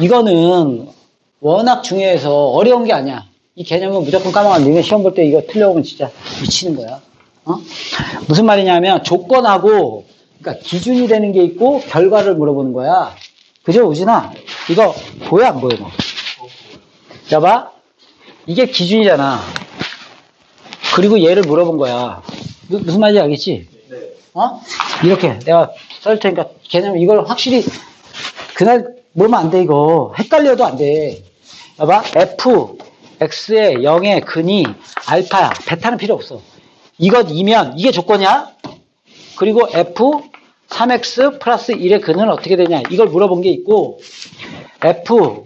이거는 워낙 중요해서 어려운 게 아니야. 이 개념은 무조건 까먹었는데 시험 볼 때 이거 틀려오면 진짜 미치는 거야. 어? 무슨 말이냐면 조건하고 그러니까 기준이 되는 게 있고 결과를 물어보는 거야. 그죠, 우진아? 이거 보여 안 보여? 너? 여봐, 이게 기준이잖아. 그리고 얘를 물어본 거야. 무, 무슨 말인지 알겠지? 어? 이렇게 내가 썰 테니까 개념 이걸 확실히 그날 모르면 안 돼 이거 헷갈려도 안 돼. 봐봐 f x의 0의 근이 알파야 베타는 필요 없어. 이것 이면 이게 조건이야. 그리고 f 3x 플러스 1의 근은 어떻게 되냐 이걸 물어본 게 있고 f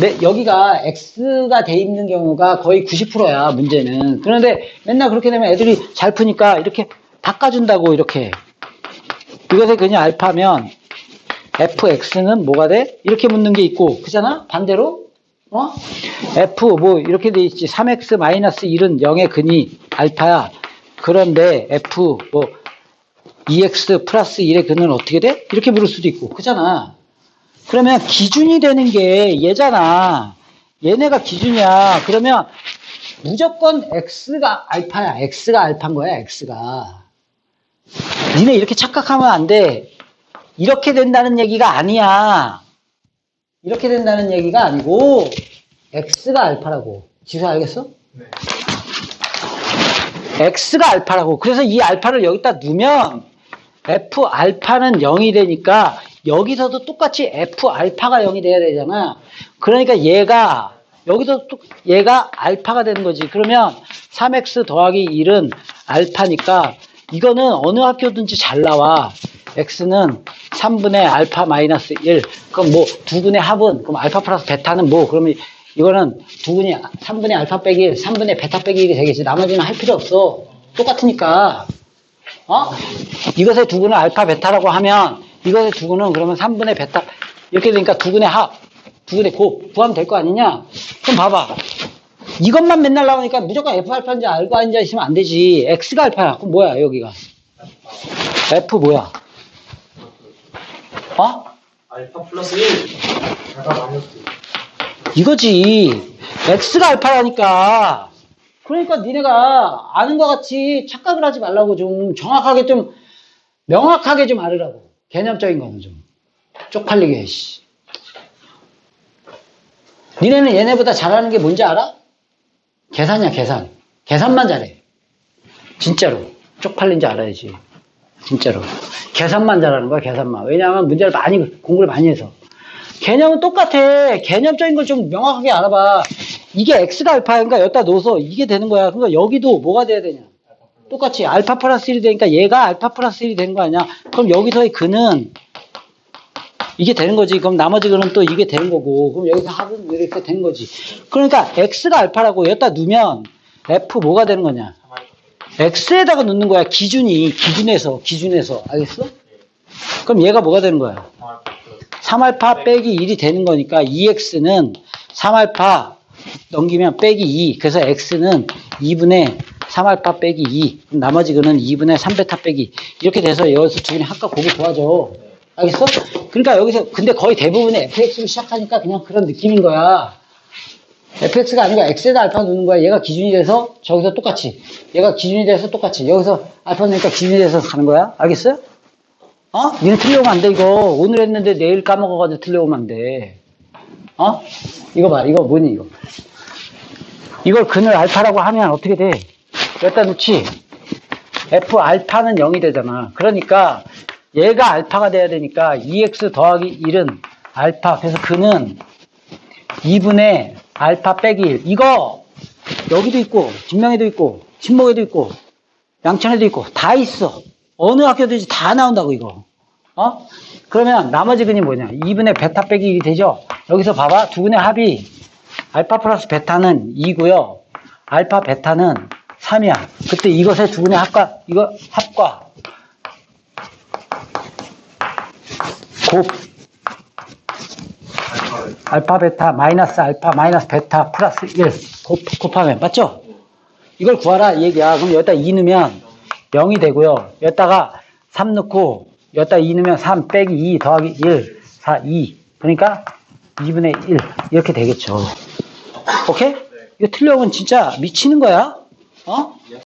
네, 여기가 x가 돼 있는 경우가 거의 90%야 문제는 그런데 맨날 그렇게 되면 애들이 잘 푸니까 이렇게 바꿔준다고 이렇게 이것의 근이 알파면 fx는 뭐가 돼? 이렇게 묻는 게 있고 그잖아? 반대로 어? f 뭐 이렇게 돼 있지 3x 마이너스 1은 0의 근이 알파야 그런데 f 뭐 2x 플러스 1의 근은 어떻게 돼? 이렇게 물을 수도 있고 그잖아 그러면 기준이 되는 게 얘잖아 얘네가 기준이야 그러면 무조건 x가 알파야 x가 알파인 거야 x가 니네 이렇게 착각하면 안 돼. 이렇게 된다는 얘기가 아니야. 이렇게 된다는 얘기가 아니고 x가 알파라고. 지수 알겠어? 네. x가 알파라고. 그래서 이 알파를 여기다 두면 f 알파는 0이 되니까 여기서도 똑같이 f 알파가 0이 돼야 되잖아. 그러니까 얘가 여기서 또 얘가 알파가 되는 거지. 그러면 3x 더하기 1은 알파니까 이거는 어느 학교든지 잘 나와. X는 3분의 알파 마이너스 1. 그럼 뭐두 근의 합은 그럼 알파 플러스 베타는 뭐 그러면 이거는 두 근이 3분의 알파 빼기 1, 3분의 베타 빼기 1이 되겠지. 나머지는 할 필요 없어. 똑같으니까. 어? 이것의 두 근을 알파 베타라고 하면 이것의 두 근은 그러면 3분의 베타 이렇게 되니까 두 근의 합, 두 근의 곱 구하면 될 거 아니냐? 그럼 봐봐. 이것만 맨날 나오니까 무조건 F 알파인지 알고 앉아 있으면 안 되지. X가 알파야. 그럼 뭐야, 여기가? F 뭐야? 어? 알파 플러스 1. 알파 마이너스 1. 이거지. X가 알파라니까. 그러니까 니네가 아는 것 같이 착각을 하지 말라고 좀 정확하게 좀 명확하게 좀 알으라고. 개념적인 거는 좀. 쪽팔리게, 씨. 니네는 얘네보다 잘하는 게 뭔지 알아? 계산이야, 계산. 계산만 잘해. 진짜로. 쪽팔린지 알아야지. 진짜로. 계산만 잘하는 거야, 계산만. 왜냐하면 문제를 많이, 공부를 많이 해서. 개념은 똑같아. 개념적인 걸 좀 명확하게 알아봐. 이게 X가 알파인가 여기다 넣어서 이게 되는 거야. 그러니까 여기도 뭐가 돼야 되냐. 똑같이 알파 플러스 1이 되니까 얘가 알파 플러스 1이 되는 거 아니야. 그럼 여기서의 근은 이게 되는 거지. 그럼 나머지 근은 또 이게 되는 거고. 그럼 여기서 합은 이렇게 되는 거지. 그러니까 X가 알파라고 여기다 넣으면 F 뭐가 되는 거냐. X에다가 넣는 거야. 기준이. 기준에서. 기준에서. 알겠어? 그럼 얘가 뭐가 되는 거야. 알파 플러스 3알파 빼기 1이 되는 거니까 2x는 3알파 넘기면 빼기 2. 그래서 x는 2분의 3알파 빼기 2. 그럼 나머지 그는 2분의 3베타 빼기. 이렇게 돼서 여기서 두 분이 합과 곱이 구하죠. 알겠어? 그러니까 여기서 근데 거의 대부분의 fx로 시작하니까 그냥 그런 느낌인 거야. Fx가 아니고 x에다 알파 넣는 거야. 얘가 기준이 돼서 저기서 똑같이. 얘가 기준이 돼서 똑같이. 여기서 알파 넣으니까 기준이 돼서 가는 거야. 알겠어요? 어? 니네 틀려오면 안 돼, 이거. 오늘 했는데 내일 까먹어가지고 틀려오면 안 돼. 어? 이거 봐, 이거 뭐니, 이거. 이걸 근을 알파라고 하면 어떻게 돼? 여기다 놓지? F 알파는 0이 되잖아. 그러니까 얘가 알파가 돼야 되니까 2x 더하기 1은 알파. 그래서 근은 2분의 알파 빼기 1. 이거 여기도 있고, 진명에도 있고, 친목에도 있고, 양천에도 있고, 다 있어. 어느 학교든지 다 나온다고, 이거. 어? 그러면 나머지 근이 뭐냐? 2분의 베타 빼기 1이 되죠? 여기서 봐봐. 두 근의 합이 알파 플러스 베타는 2고요. 알파 베타는 3이야. 그때 이것의 두 근의 합과, 이거 합과 곱 알파 베타 마이너스 알파 마이너스 베타 플러스 1 곱, 곱하면 맞죠? 이걸 구하라 이 얘기야. 그럼 여기다 2 넣으면 0이 되고요. 여기다가 3 넣고 여기다 2 넣으면 3 빼기 2 더하기 1 4 2 그러니까 2분의 1 이렇게 되겠죠. 오케이? 이거 틀려면 진짜 미치는 거야. 어?